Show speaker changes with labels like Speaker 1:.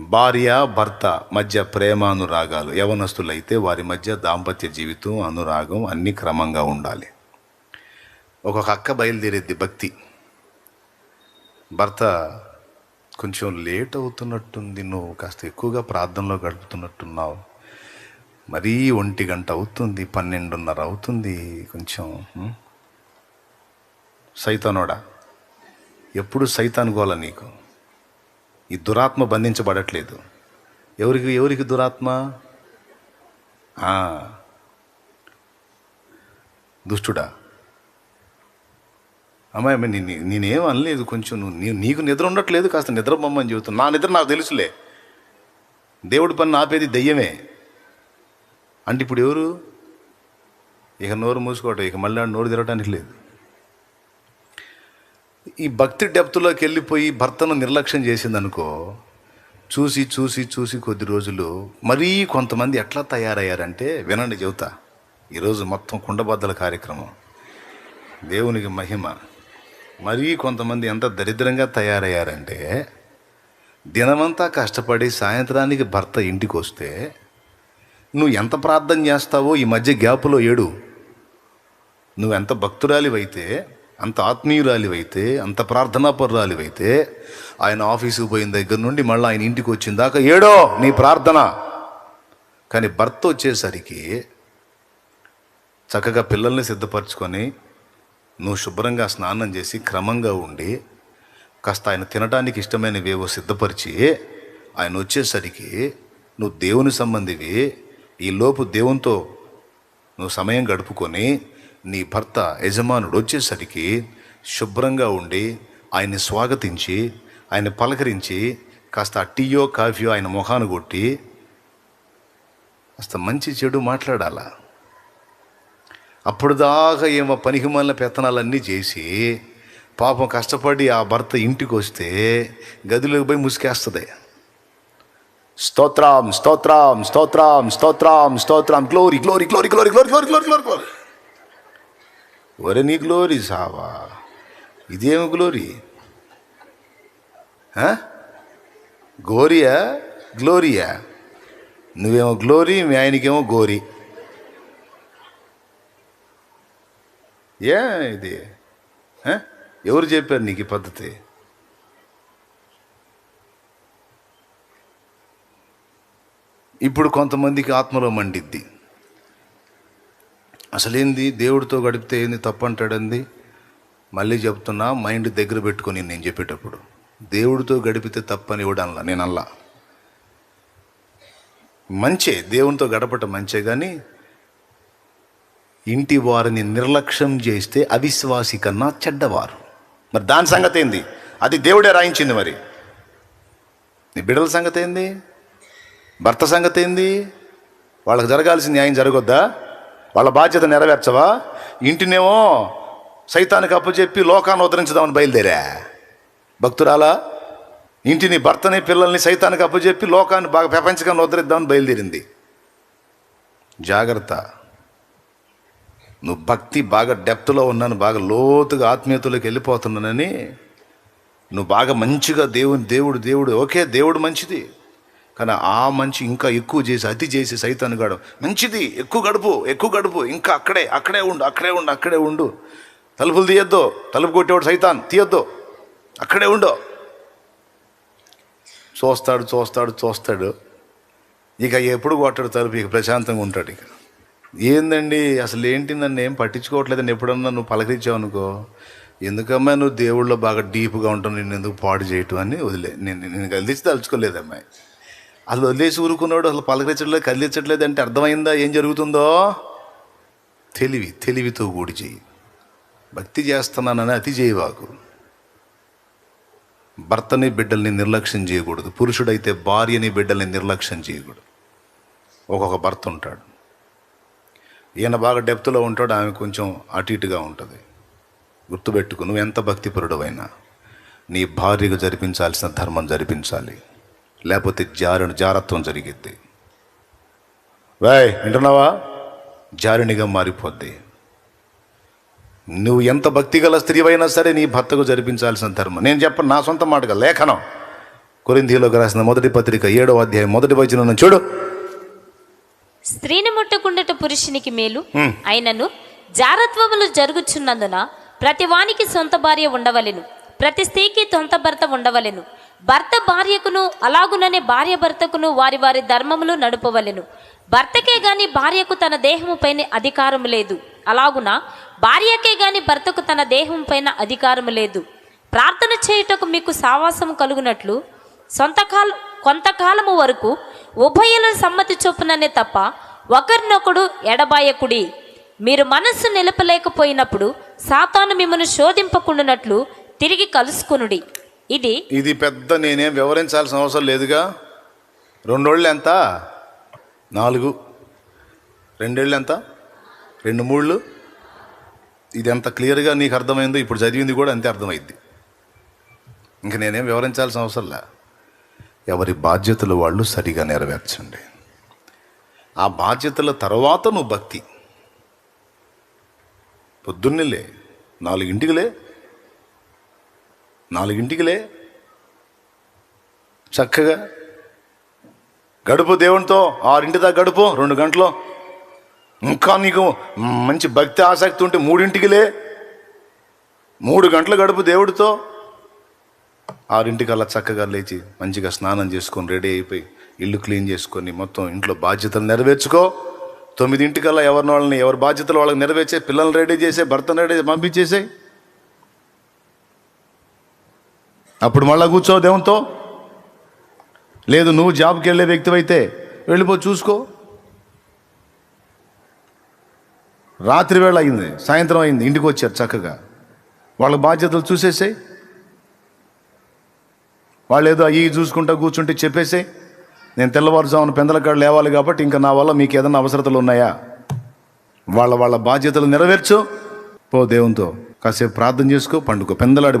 Speaker 1: భార్య భర్త మధ్య ప్రేమానురాగాలు యవనస్తులైతే వారి మధ్య దాంపత్య జీవితం అనురాగం అన్నీ క్రమంగా ఉండాలి. ఒక్కొక్క అక్క బయలుదేరేది భక్తి. భర్త కొంచెం లేట్ అవుతున్నట్టుంది నువ్వు కాస్త ఎక్కువగా ప్రార్థనలో గడుపుతున్నట్టున్నావు. మరీ ఒంటి గంట అవుతుంది పన్నెండున్నర అవుతుంది కొంచెం సైతానోడా ఎప్పుడు సైతాన్ గోల నీకు? ఈ దురాత్మ బంధించబడట్లేదు. ఎవరికి ఎవరికి దురాత్మ? దుష్టుడా. అమ్మాయి నేను నేనేం అనలేదు కొంచెం. నువ్వు నీకు నిద్ర ఉండట్లేదు కాస్త నిద్ర బొమ్మని చెబుతున్నా. నా నిద్ర నాకు తెలుసులే. దేవుడి పని ఆపేది దయ్యమే. అంటే ఇప్పుడు ఎవరు? ఇక నోరు మూసుకోవటం ఇక మళ్ళీ ఆడ నోరు తిరగటానికి లేదు. ఈ భక్తి డెప్త్లోకి వెళ్ళిపోయి భర్తను నిర్లక్ష్యం చేసిందనుకో చూసి చూసి చూసి కొద్ది రోజులు మరీ కొంతమంది ఎట్లా తయారయ్యారంటే వినండి చెబుతా. ఈరోజు మొత్తం కుండబద్దల కార్యక్రమం. దేవునికి మహిమ. మరీ కొంతమంది ఎంత దరిద్రంగా తయారయ్యారంటే దినమంతా కష్టపడి సాయంత్రానికి భర్త ఇంటికి వస్తే నువ్వు ఎంత ప్రార్థన చేస్తావో ఈ మధ్య గ్యాపులో ఏడు. నువ్వు ఎంత భక్తురాలివైతే అంత ఆత్మీయురాలివైతే అంత ప్రార్థనాపరురాలివైతే ఆయన ఆఫీసుకు పోయిన దగ్గర నుండి మళ్ళీ ఆయన ఇంటికి వచ్చిన దాకా ఏడో నీ ప్రార్థన. కానీ భర్త వచ్చేసరికి చక్కగా పిల్లల్ని సిద్ధపరచుకొని నువ్వు శుభ్రంగా స్నానం చేసి క్రమంగా ఉండి కాస్త ఆయన తినడానికి ఇష్టమైనవేవో సిద్ధపరిచి ఆయన వచ్చేసరికి నువ్వు దేవుని సంబంధివి ఈ లోపు దేవునితో నువ్వు సమయం గడుపుకొని నీ భర్త యజమానుడు వచ్చేసరికి శుభ్రంగా ఉండి ఆయన్ని స్వాగతించి ఆయన పలకరించి కాస్త టీయో కాఫీయో ఆయన ముఖాను కొట్టి కాస్త మంచి చెడు మాట్లాడాలా? అప్పుడు దాకా ఏమో పనికిమాలిన పెత్తనాలన్నీ చేసి పాపం కష్టపడి ఆ భర్త ఇంటికి వస్తే గదిలోకి పోయి ముసుకేస్తుంది. స్తోత్రం స్తోత్రం స్తోత్రం స్తోత్రం స్తోత్రం glory glory glory glory glory glory glory glory glory ఒరే నీ గ్లోరీ సావా. ఇదేమి గ్లోరీ గోరియా గ్లోరియా నువ్వేమో గ్లోరీ మీ ఆయనకేమో గోరీ ఏ ఇది? ఎవరు చెప్పారు నీకు ఈ పద్ధతి? ఇప్పుడు కొంతమందికి ఆత్మలో మండిద్ది. అసలేంది? దేవుడితో గడిపితే ఏంది తప్పంటాడంది? మళ్ళీ చెప్తున్నా మైండ్ దగ్గర పెట్టుకొని నేను చెప్పేటప్పుడు. దేవుడితో గడిపితే తప్పని ఇవ్వడం నేను అల్లా మంచే దేవునితో గడపటం మంచే కానీ ఇంటి వారిని నిర్లక్ష్యం చేస్తే అవిశ్వాసి కన్నా చెడ్డవారు. మరి దాని సంగతి ఏంది? అది దేవుడే రాయించింది మరి. నీ బిడ్డల సంగతి ఏంది? భర్త సంగతి ఏంది? వాళ్ళకి జరగాల్సిన న్యాయం జరగొద్దా? వాళ్ళ బాధ్యత నెరవేర్చవా? ఇంటినేమో సైతానికి అప్పచెప్పి లోకాన్ని ఉద్ధరించుదామని బయలుదేరా. భక్తురాలా ఇంటిని భర్తని పిల్లల్ని సైతానికి అప్పచెప్పి లోకాన్ని బాగా ప్రపంచకాన్ని ఉద్ధరిద్దామని బయలుదేరింది. జాగ్రత్త. నువ్వు భక్తి బాగా డెప్త్లో ఉన్నాను బాగా లోతుగా ఆత్మీయతలోకి వెళ్ళిపోతున్నానని నువ్వు బాగా మంచిగా దేవుని దేవుడు దేవుడు ఓకే దేవుడు మంచిది. కానీ ఆ మంచి ఇంకా ఎక్కువ చేసి అతి చేసి సైతాను గడు మంచిది ఎక్కువ గడుపు ఎక్కువ గడుపు ఇంకా అక్కడే అక్కడే ఉండు అక్కడే ఉండు అక్కడే ఉండు. తలుపులు తీయొద్దు తలుపు కొట్టేవాడు సైతాన్ తీయొద్దు అక్కడే ఉండు. చూస్తాడు చూస్తాడు చూస్తాడు. ఇక ఎప్పుడు కొట్టాడు తలుపు? ఇక ప్రశాంతంగా ఉంటాడు ఇక. ఏందండి? అసలు ఏంటి నన్ను ఏం పట్టించుకోవట్లేదని ఎప్పుడన్నా నువ్వు పలకరించావు అనుకో? ఎందుకమ్మా నువ్వు దేవుళ్ళో బాగా డీప్గా ఉంటావు నేను ఎందుకు పాడు చేయటం అని వదిలే. నేను నేను కదిలించి తలుచుకోలేదు అమ్మాయి అసలు వదిలేసి ఊరుకున్నాడు అసలు పలకరించట్లేదు కదిలించట్లేదు అంటే అర్థమైందా? ఏం జరుగుతుందో? తెలివి తెలివితో కూడి చేయి భక్తి చేస్తున్నానని అతి చేయవాకు భర్తని బిడ్డల్ని నిర్లక్ష్యం చేయకూడదు. పురుషుడైతే భార్యని బిడ్డల్ని నిర్లక్ష్యం చేయకూడదు. ఒక్కొక్క భర్త ఉంటాడు. ఈయన బాగా డెప్త్లో ఉంటాడు ఆమె కొంచెం అటు ఇటుగా ఉంటుంది. గుర్తుపెట్టుకు నువ్వు ఎంత భక్తిపరుడవైనా నీ భార్యకు జరిపించాల్సిన ధర్మం జరిపించాలి. లేకపోతే జారు జారత్వం జరిగిద్ది. వాయ్ వింటున్నావా? జారునిగా మారిపోద్ది. నువ్వు ఎంత భక్తి గల స్త్రీవైనా సరే నీ భర్తకు జరిపించాల్సిన ధర్మం. నేను చెప్పను నా సొంత మాటగా లేఖనం. కొరింథీలోకి రాసిన మొదటి పత్రిక ఏడవ అధ్యాయం మొదటి వచనం చూడు.
Speaker 2: స్త్రీని ముట్టుకుండట పురుషునికి మేలు. అయినను జారత్వములు జరుగుచున్నందున ప్రతి వానికి సొంత భార్య ఉండవలెను. ప్రతి స్త్రీకి సొంత భర్త ఉండవలెను. భర్త భార్యకును అలాగుననే భార్య భర్తకును వారి వారి ధర్మములు నడుపవలెను. భర్తకే గాని భార్యకు తన దేహము పైన అధికారం లేదు. అలాగున భార్యకే గాని భర్తకు తన దేహం పైన అధికారం లేదు. ప్రార్థన చేయుటకు మీకు సావాసం కలుగునట్లు సొంతకాల కొంతకాలము వరకు ఉభయుల సమ్మతి చొప్పుననే తప్ప ఒకరినొకడు ఎడబాయకుడి. మీరు మనస్సు నిలపలేకపోయినప్పుడు సాతాను మిమ్మల్ని శోధింపకుండానట్లు తిరిగి కలుసుకునుడి. ఇది
Speaker 1: ఇది పెద్ద నేనేం వివరించాల్సిన అవసరం లేదుగా. రెండోళ్ళు ఎంత? నాలుగు. రెండేళ్ళు ఎంత? రెండు మూళ్ళు. ఇది ఎంత క్లియర్గా నీకు అర్థమైందో ఇప్పుడు చదివింది కూడా అంతే అర్థమైంది ఇంక నేనేం వివరించాల్సిన అవసరం లే. ఎవరి బాధ్యతలు వాళ్ళు సరిగా నెరవేర్చండి. ఆ బాధ్యతల తర్వాత నువ్వు భక్తి. పొద్దున్నేలే నాలుగింటికిలే నాలుగింటికిలే. చక్కగా గడుపు దేవునితో ఆరింటి దాకా గడుపు రెండు గంటలు. ఇంకా నీకు మంచి భక్తి ఆసక్తి ఉంటే మూడింటికిలే. మూడు గంటలు గడుపు దేవుడితో. ఆరింటికల్లా చక్కగా లేచి మంచిగా స్నానం చేసుకొని రెడీ అయిపోయి ఇల్లు క్లీన్ చేసుకొని మొత్తం ఇంట్లో బాధ్యతలు నెరవేర్చుకో. తొమ్మిదింటికల్లా ఎవరిని వాళ్ళని ఎవరి బాధ్యతలు వాళ్ళకి నెరవేర్చే పిల్లల్ని రెడీ చేసే భర్తను రెడీ పంపించేసాయి. అప్పుడు మళ్ళా కూర్చో దేవునితో లేదు నువ్వు జాబ్కి వెళ్ళే వ్యక్తివైతే వెళ్ళిపో చూసుకో. రాత్రి వేళ అయింది సాయంత్రం అయింది ఇంటికి వచ్చారు చక్కగా. వాళ్ళ బాధ్యతలు చూసేసాయి. వాళ్ళు ఏదో అయ్యి చూసుకుంటా కూర్చుంటే చెప్పేసే నేను తెల్లవారుజామున పెందలకాడ లేవాలి కాబట్టి ఇంకా నా వల్ల మీకు ఏదైనా అవసరతలు ఉన్నాయా? వాళ్ళ వాళ్ళ బాధ్యతలు నెరవేర్చు. పో దేవునితో కాసేపు ప్రార్థన చేసుకో పండుకో పెందలాడి